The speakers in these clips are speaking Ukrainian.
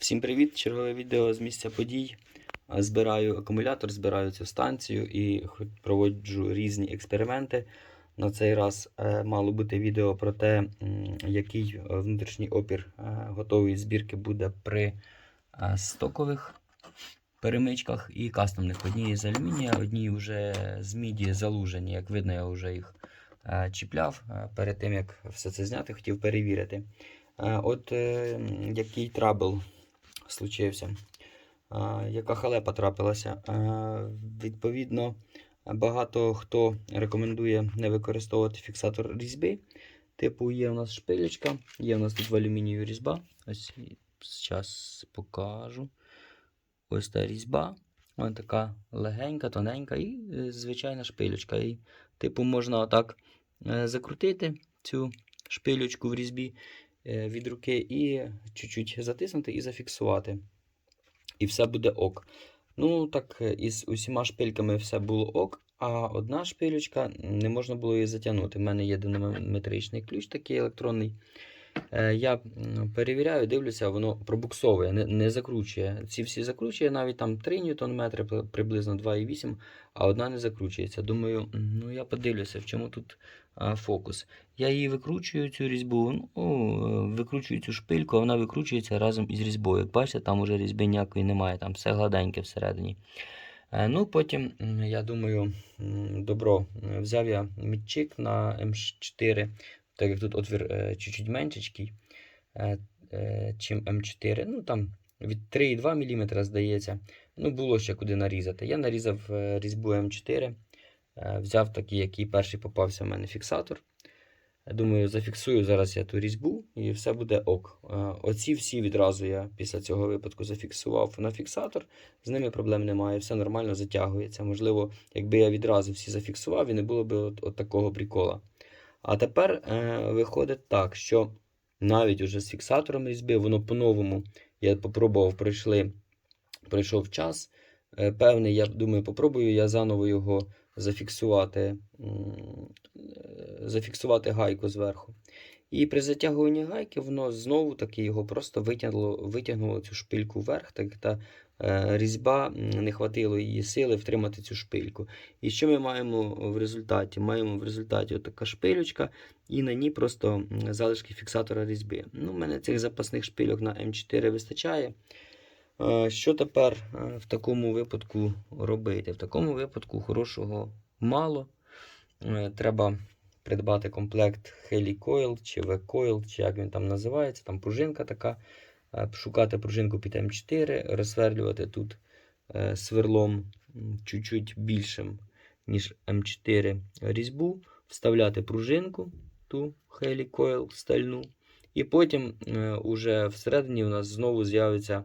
Всім привіт! Чергове відео з місця подій. Збираю акумулятор, збираю цю станцію і проводжу різні експерименти. На цей раз е, мало бути відео про те, який е, внутрішній опір е, готової збірки буде при стокових перемичках і кастомних. Одні з алюмінія, одні вже з міді залужені. Як видно, я вже їх чіпляв. Перед тим як все це зняти, хотів перевірити. От який трабл случився, яка халепа трапилася. Відповідно, багато хто рекомендує не використовувати фіксатор різьби. Типу, є у нас шпилечка, є у нас тут в алюмінію різьба. Ось зараз покажу. Ось та різьба. Ось така легенька, тоненька і е, звичайна шпилечка. І, типу, можна отак е, закрутити цю шпилючку в різьбі е, від руки і чуть-чуть затиснути і зафіксувати. І все буде ок. Ну, так, е, із усіма шпильками все було ок, а одна шпилючка не можна було її затягнути. У мене є динамометричний ключ такий електронний. Е, Я перевіряю, дивлюся, воно пробуксовує, не, не закручує. Ці всі закручує навіть там 3 Нм, приблизно 2,8, а одна не закручується. Думаю, ну я подивлюся, в чому тут фокус. Я її викручую, цю різьбу, ну, е, викручую цю шпильку, а вона викручується разом із різьбою. Як бачите, там уже різьби ніякої немає, там все гладеньке всередині. Е, Ну, потім, я думаю, добро, взяв я мітчик на М4, так як тут отвір е, чуть-чуть меншечкий, е, е, чим М4. Ну, там від 3,2 мм, здається. Ну, було ще куди нарізати. Я нарізав різьбу М4, е, взяв такий, який перший попався в мене фіксатор. Думаю, зафіксую зараз я ту різьбу і все буде ок. Оці всі відразу я після цього випадку зафіксував на фіксатор. З ними проблем немає, все нормально затягується. Можливо, якби я відразу всі зафіксував, і не було б от, от такого прикола. А тепер е, виходить так, що навіть уже з фіксатором різьби, воно по-новому, я попробував, пройшли, пройшов час. Е, певний, я думаю, попробую я заново його зафіксувати, е, зафіксувати гайку зверху. І при затягуванні гайки воно знову таки його просто витягнуло, витягнуло цю шпильку вверх, так та різьба не хватило її сили втримати цю шпильку. І що ми маємо в результаті? Маємо в результаті така шпилючка, і на ній просто залишки фіксатора різьби. Ну, У мене цих запасних шпильок на М4 вистачає. Е, Що тепер е, в такому випадку робити? В такому випадку хорошого мало. Е, Треба придбати комплект Helicoil чи V-Coil, чи як він там називається. Там пружинка така. Е, Шукати пружинку під М4, розсверлювати тут е, сверлом чуть-чуть більшим, ніж М4 різьбу, вставляти пружинку, ту Helicoil стальну. І потім е, уже всередині у нас знову з'явиться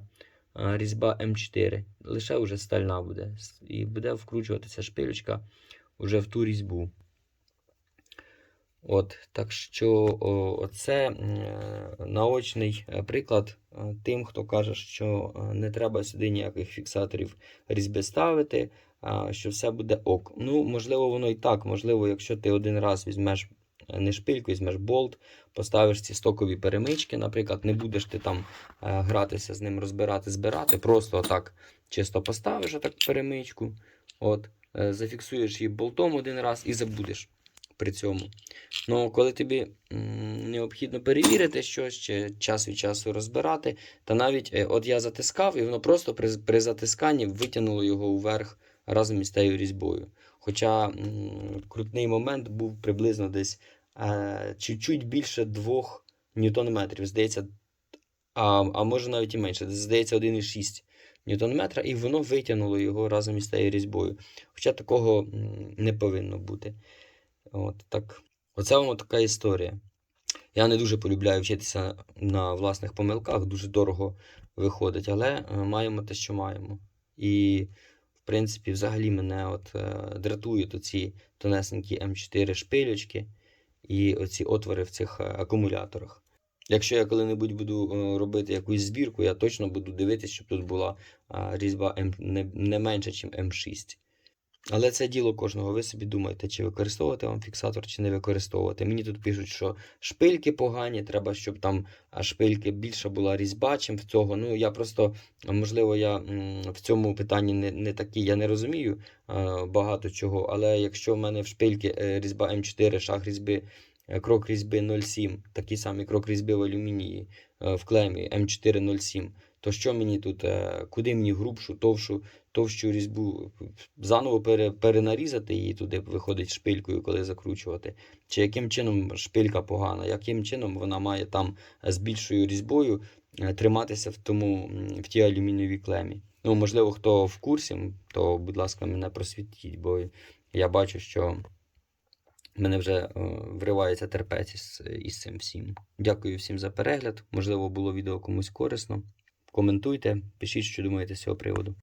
різьба М4. Лише вже стальна буде. І буде вкручуватися шпилечка вже в ту різьбу. От, так що о, оце е, наочний е, приклад е, тим, хто каже, що е, не треба сюди ніяких фіксаторів різьби ставити, що все буде ок. Ну, можливо, воно і так. Можливо, якщо ти один раз візьмеш не шпильку, візьмеш болт, поставиш ці стокові перемички, наприклад, не будеш ти там гратися з ним, розбирати, збирати, просто отак чисто поставиш отак перемичку, от, зафіксуєш її болтом один раз і забудеш при цьому. Ну, коли тобі необхідно перевірити щось, чи час від часу розбирати, та навіть е, от я затискав, і воно просто при, при затисканні витягнуло його вверх разом із тією різьбою. Хоча крутний момент був приблизно десь е, чуть-чуть більше 2 ньютон-метрів. Здається, а, а може навіть і менше, здається, 1,6 ньютон-метра, і воно витягнуло його разом із тією різьбою. Хоча такого не повинно бути. От, так. Оце воно така історія. Я не дуже полюбляю вчитися на власних помилках, дуже дорого виходить, але е, маємо те, що маємо. І, в принципі, взагалі мене от, е, дратують оці тонесенькі М4 шпилючки і оці отвори в цих е, акумуляторах. Якщо я коли-небудь буду робити якусь збірку, я точно буду дивитися, щоб тут була різьба М, не менше, ніж М6. Але це діло кожного. Ви собі думаєте, чи використовувати вам фіксатор, чи не використовувати. Мені тут пишуть, що шпильки погані, треба, щоб там шпильки більша була різьба, чим в цього. Ну, я просто, можливо, я в цьому питанні не, не такий, я не розумію багато чого. Але якщо в мене в шпильки е, різьба М4, шаг різьби, е, крок різьби 0,7, такий самий крок різьби в алюмінії е, в клемі М407, то що мені тут, е, куди мені грубшу, товшу, товщу різьбу заново пере, перенарізати її туди, виходить шпилькою, коли закручувати. Чи яким чином шпилька погана, яким чином вона має там з більшою різьбою е, триматися в, тому, в тій алюмінієвій клемі. Ну, можливо, хто в курсі, то, будь ласка, мене просвітіть, бо я бачу, що мене вже е, вривається терпець із, із цим всім. Дякую всім за перегляд. Можливо, було відео комусь корисно. Коментуйте, пишіть, що думаєте з цього приводу.